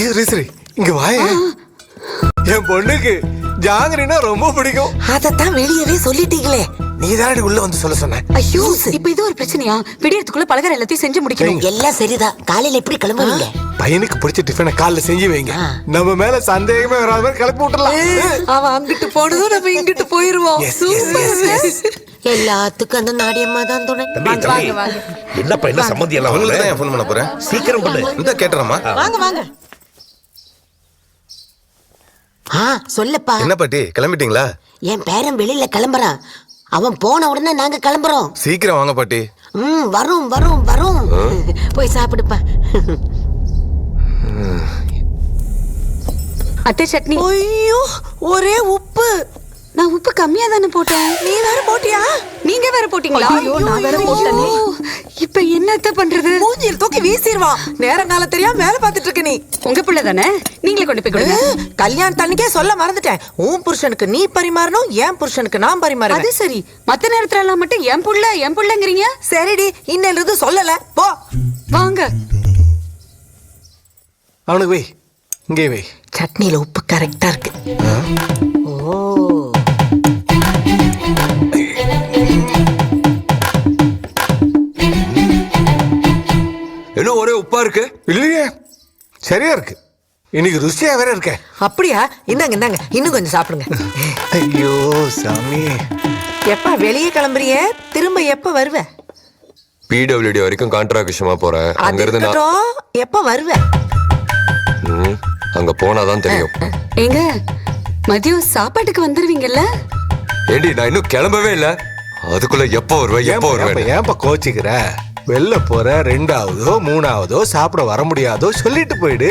ஈஸ்வரி இங்க வாய என் பொண்ணுக்கு ஜாங்கிரினா ரொம்ப பிடிக்கும். அதத்தான் வெளியவே சொல்லிட்டீங்களே. நீ தான் உள்ள வந்து சொல்ல சொன்ன? ஐயோ இப்ப இது ஒரு பிரச்சனையா? விடியறதுக்குள்ள பலகாரம் எல்லாத்தையும் செஞ்சு முடிக்கணும். எல்லாம் சரிதான். காலையில எப்படி கிளம்புவீங்க பையனுக்கு பிடிச்ச டிஃபனை காலைல செஞ்சு வைங்க. நம்ம மேல சந்தேகமே வராத மாதிரி கிளப்பி விட்டுலாம் அவன் அங்கிட்டு போனதும் நம்ம இங்கிட்டு போயிருவோம். எல்லாத்துக்கும் அந்த நாடியம்மா தான் துணை. தம்பி தம்பி. என்னப்பா என்ன சம்மந்தி எல்லாம் அவங்களுக்கு வரல? தான் ஃபோன் பண்ண போறேன். சீக்கிரம் பண்ணு இந்த கேட்டுறமா வாங்க. வாங்க ஆ சொல்லப்பா. என்ன பாட்டி கிளம்பிட்டீங்களா? என் பேரன் வெளியில கிளம்புறான். அவன் போன உடனே நாங்க கிளம்புறோம். சீக்கிரம் வாங்க பாட்டி. ம் வரும் வரும் வரும். போய் சாப்பிடுப்பா. அத்தை சட்னி. ஐயோ ஒரே உப்பு. நான் உப்பு கம்மியா தானே போட்டேன்? நீ வேற போட்டியா? நீங்க வேற போட்டீங்களா? ஐயோ, நான் வேற போட்டேனே. இப்ப என்னத்த பண்றது? மூஞ்சில் தூக்கி வீசிடுவான் நேரங்காலம் தெரியாம வேலை பார்த்துட்டு இருக்க நீ. உங்க பிள்ளை தானே? நீங்களே கொண்டு போய் கொடுங்க. கல்யாணம் தண்ணிக்கே சொல்ல மறந்துட்டேன். உன் புருஷனுக்கு நீ பரிமாறணும் என் புருஷனுக்கு நான் அது பரிமாறுவேன் சரி. மத்த நேரத்துல எல்லாம் மட்டும் என் புள்ள என் புள்ளங்கிறீங்க? சரிடி இன்னையில இருந்து சொல்லல. போ. வாங்க. அவனுக்கு வை. இங்கே வை. சட்னியில உப்பு கரெக்டா இருக்கு. ஓ. என்ன ஒரே உப்பா இருக்கு? இல்லையே. சரியா இருக்கு. இன்னைக்கு ருசியா வேற இருக்க. அப்படியா? இந்தாங்க இந்தாங்க. இன்னும் கொஞ்சம் சாப்பிடுங்க. ஐயோ சாமி. எப்ப வெளியே கிளம்புறிய? திரும்ப எப்ப வருவ? பிடபிள்யூடி வரைக்கும் கான்ட்ராக்ட் விஷயமா போறேன் அங்க இருந்து நான் எப்ப வருவ? அங்க போனாதான் தெரியும். ஏங்க மதியம் சாப்பாட்டுக்கு வந்துருவீங்கல்ல? ஏண்டி நான் இன்னும் கிளம்பவே இல்ல. அதுக்குள்ள எப்போ வருவேன் எப்போ ஏன்பா, வருவேன் ஏன்பா கோச்சிக்கிற? வெளில போற ரெண்டாவதோ மூணாவதோ சாப்பிட வர முடியாதோ சொல்லிட்டு போயிடு.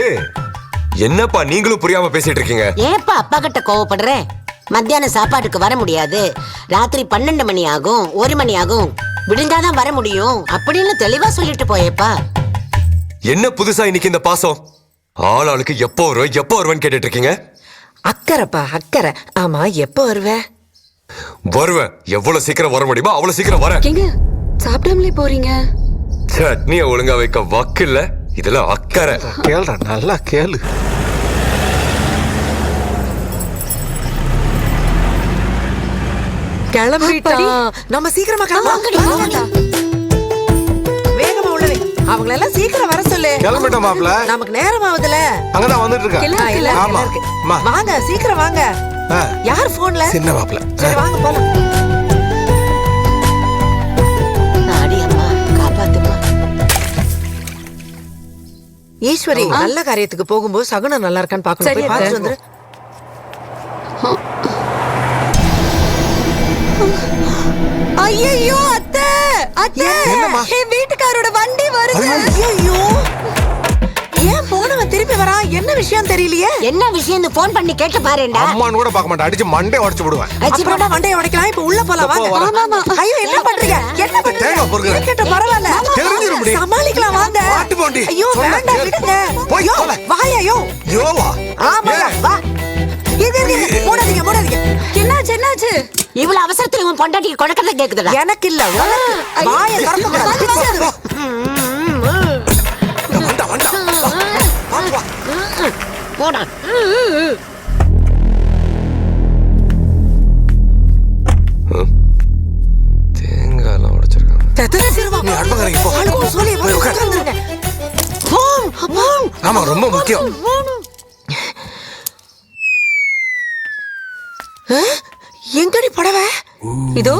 என்னப்பா நீங்களும் புரியாம பேசிட்டு இருக்கீங்க? ஏப்பா அப்பா கிட்ட கோவப்படுற? மத்தியான சாப்பாட்டுக்கு வர முடியாது. ராத்திரி பன்னெண்டு மணி ஆகும் ஒரு மணி ஆகும். விடிஞ்சாதான் வர முடியும். அப்படின்னு தெளிவா சொல்லிட்டு போயேப்பா. என்ன புதுசா இன்னைக்கு இந்த பாசம்? ஆள் ஆளுக்கு எப்போ வருவேன் எப்போ வருவேன்னு கேட்டுட்டு இருக்கீங்க? அக்கறைப்பா அக்கறை. ஆமா எப்ப வருவ? வருவேன் எவ்வளவு சீக்கிரம் வர முடியுமோ அவ்வளவு சீக்கிரம் வரேன் ஏங்க சாப்பிடாமலே போறீங்க? சட்னியை ஒழுங்கா வைக்க வக்கு இல்ல இதுல அக்கறை. கேளுடா நல்லா கேளு. கிளம்பிட்டான் நம்ம சீக்கிரமா கிளம்பலாம். வேகமா உள்ளவே அவங்கள எல்லாம் சீக்கிரம் வர சொல்லு. கிளம்பிட்டோம் மாப்ள நமக்கு நேரம் ஆகுதுல. அங்கதான் வந்துட்டு இருக்கா. வாங்க சீக்கிரம் வாங்க. யார் போன்ல சின்ன மாப்ள சரி வாங்க போலாம். ஈஸ்வரி நல்ல காரியத்துக்கு போகும்போது சகுனம் நல்லா இருக்கான்னு பாக்கணும் பார்த்துட்டு அத்தை. வந்துரு. ஐயோ அத்தை! அத்தை? என் வீட்டுக்காரோட வண்டி வருது. ஐயோ விஷயம் தெரியலையே? என்ன விஷயம்னு போன் பண்ணி கேட்டு பாருடா. அம்மான்னு கூட பார்க்க மாட்டேன். அடிச்சு மண்டே உடச்சு விடுவேன். அப்புறமா வண்டைய உடைக்கலாம் இப்ப உள்ள போலாம் வாங்க. ஆமா, ஆமா. ஐயோ என்ன பண்றீங்க? என்ன பண்றீங்க. இருக்கட்டும், பரவாயில்ல. தெரிஞ்சிரும் முடி. சமாளிக்கலாம் வாங்க. மாட்டு போண்டி. ஐயோ வேண்டாம். விடுங்க. போய் ஐயோ. வாயா ஐயோ யோவா. ஏன்? வா. இது. மூடாதீங்க மூடாதீங்க. என்னாச்சு என்னாச்சு? இவ்வளவு அவசரத்துல உன் பொண்டாட்டிக்கு கொடக்கறத கேக்குதுடா. எனக்கு இல்ல வாயை திறக்க கூடாது உட்கார்ந்துருங்க. போம், போம். ஆமா ரொம்ப முக்கியம்? எங்கடி புடவை? இதோ.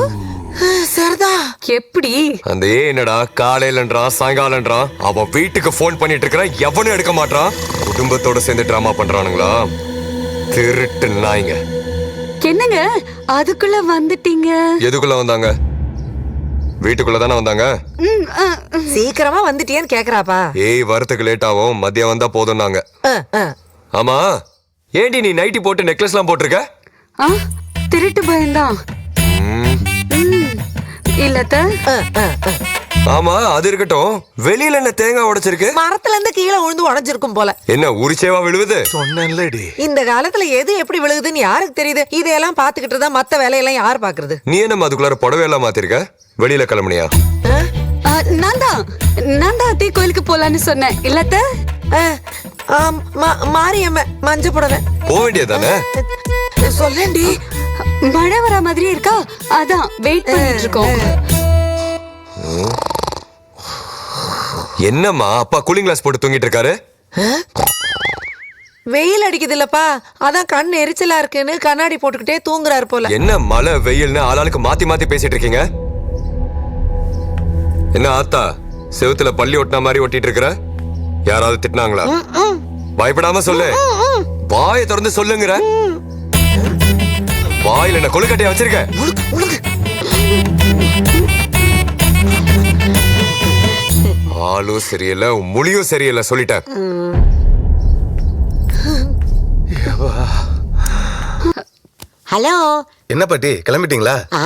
சரிதா. எப்படி? அந்த ஏ என்னடா காலையிலன்றான் சாயங்காலன்றான் அவன் வீட்டுக்கு ஃபோன் பண்ணிட்டு இருக்கிறான் எவனும் எடுக்க மாட்டான் குடும்பத்தோட சேர்ந்து டிராமா பண்றானுங்களா? திருட்டு நாய்ங்க. என்னங்க? அதுக்குள்ள வந்துட்டீங்க? எதுக்குள்ள வந்தாங்க? வீட்டுக்குள்ள தானே வந்தாங்க. சீக்கிரமா வந்துட்டியேன்னு கேக்குறாப்பா. ஏய் வரத்துக்கு லேட் ஆகும். மதியம் வந்தா போதும்னாங்க. ஆமா. ஏண்டி நீ நைட்டி போட்டு நெக்லஸ்லாம் போட்டிருக்க? திருட்டு பயம்தான். இல்லத்த? ஆ, ஆ, ஆ. ஆமா அது இருக்கட்டும். வெளியில என்ன தேங்காய் உடைச்சிருக்கு? மரத்துல இருந்து கீழே விழுந்து உடைஞ்சிருக்கும் போல. என்ன உரிச்சேவா விழுவுது? சொன்னேன்லடி. இந்த காலத்துல எது எப்படி விழுகுதுன்னு யாருக்கு தெரியுது? இதையெல்லாம் பாத்துக்கிட்டு தான் மத்த வேலையெல்லாம் யார் பாக்குறது நீ என்ன அதுக்குள்ளார புடவை எல்லாம் மாத்திருக்க? வெளியில கிளம்புனியா? நான் தான். நான் தான் அத்தை கோயிலுக்கு போலான்னு சொன்னேன். இல்லத்த? மாரியம்ம மஞ்ச புடவை. போக வேண்டியதானே சொல்லேன்டி மழை வர மாதிரியே இருக்கா? அதான் வெயிட் பண்ணிட்டு இருக்கோம். என்னம்மா அப்பா கூலிங் கிளாஸ் போட்டு தூங்கிட்டு இருக்காரு? வெயில் அடிக்குது இல்லப்பா. அதான் கண் எரிச்சலா இருக்குன்னு கண்ணாடி போட்டுக்கிட்டே தூங்குறாரு போல. என்ன மழை வெயில்னு ஆளாளுக்கு மாத்தி மாத்தி பேசிட்டு இருக்கீங்க? என்ன ஆத்தா செவுத்துல பள்ளி ஒட்டின மாதிரி ஒட்டிட்டு இருக்கிற? யாராவது திட்டினாங்களா? பயப்படாம சொல்லு. வாயை திறந்து சொல்லுங்கிற. வாயில என்ன கொழுக்கட்டையா வச்சிருக்க? ஆளும் சரியில்லை மொழியும் சரியில்லை சொல்லிட்டேன் ஹலோ. என்ன பாட்டி கிளம்பிட்டீங்களா? ஆ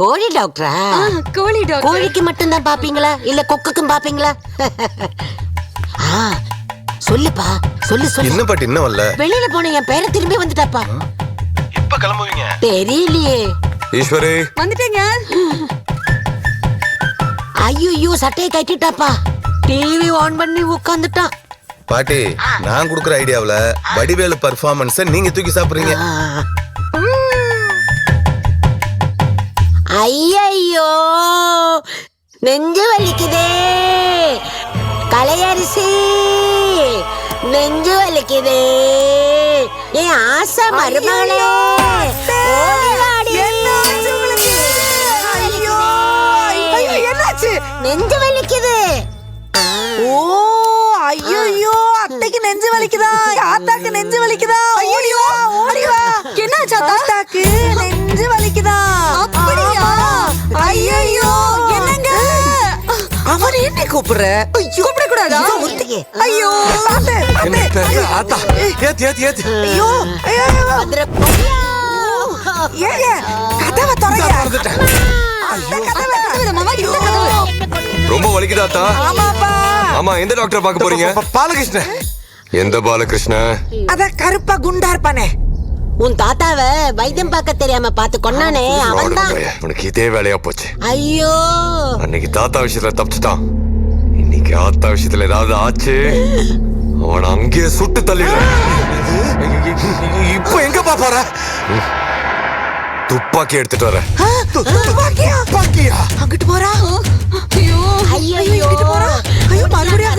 கோழி டாக்டரா? ஆ, கோழி டாக்டர். கோழிக்கு மட்டும்தான் பாப்பீங்களா? இல்ல கொக்குக்கும் பாப்பீங்களா? ஆ சொல்லுப்பா சொல்லு சொல்லு. என்ன பாட்டி இன்னும் வரல? வெளியில போன என் பேரை திரும்பி வந்துட்டாப்பா. கிளம்புவீங்க. தெரியலையே. ஈஸ்வரி. வந்துட்டேங்க. ஐயோ சட்டையை கட்டிட்டாப்பா டிவி ஆன் பண்ணி உட்காந்துட்டான் பாட்டி நான் கொடுக்குற ஐடியாவுல வடிவேலு பர்ஃபார்மன்ஸ நீங்க தூக்கி சாப்பிடுறீங்க. ஐயையோ நெஞ்சு வலிக்குதே. கலையரிசி நெஞ்சு வலிக்குதே என் ஆசை மருமகளே. ஐயோ ஐயோ நெஞ்சு வலிக்குது ஓ ஐயோ அத்தைக்கு நெஞ்சு வலிக்குதா ஆத்தாக்கு நெஞ்சு வலிக்குதா வா ஓடி வா என்னாச்சு அத்தா? என்ன கூப்பிடுற? ஐயோ. கூப்பிடக்கூடாதா? ஒருத்திக்கு. ஐயோ. பாத்து பாத்து ஆத்தா. ஏத்து ஏத்து ஏத்து. ஐயோ. ஐயோ. ஏங்க கதவை திறங்க ரொம்ப வலிக்குதாத்தா ஆமாப்பா. ஆமா எந்த டாக்டர் பார்க்க போறீங்க? பாலகிருஷ்ணன். எந்த பாலகிருஷ்ண அத கருப்பா குண்டா இருப்பானே. உன் தாத்தாவ வைத்தியம் பார்க்க தெரியாம பார்த்து கொன்னானே அவன்தான் உனக்கு இதே வேலையா போச்சு. ஐயோ. அன்னைக்கு தாத்தா விஷயத்துல தப்பிச்சுட்டான். இன்னைக்கு ஆத்தா விஷயத்துல ஏதாவது ஆச்சு? அவனை அங்கேயே சுட்டு தள்ளிடுறேன். இப்போ எங்க போற துப்பாக்கி எடுத்துட்டு வரேன். பாக்கியா பாக்கியா அங்கிட்டு போறா. ஐயோ ஐயோ போறா. ஐயோ மறுபடியும்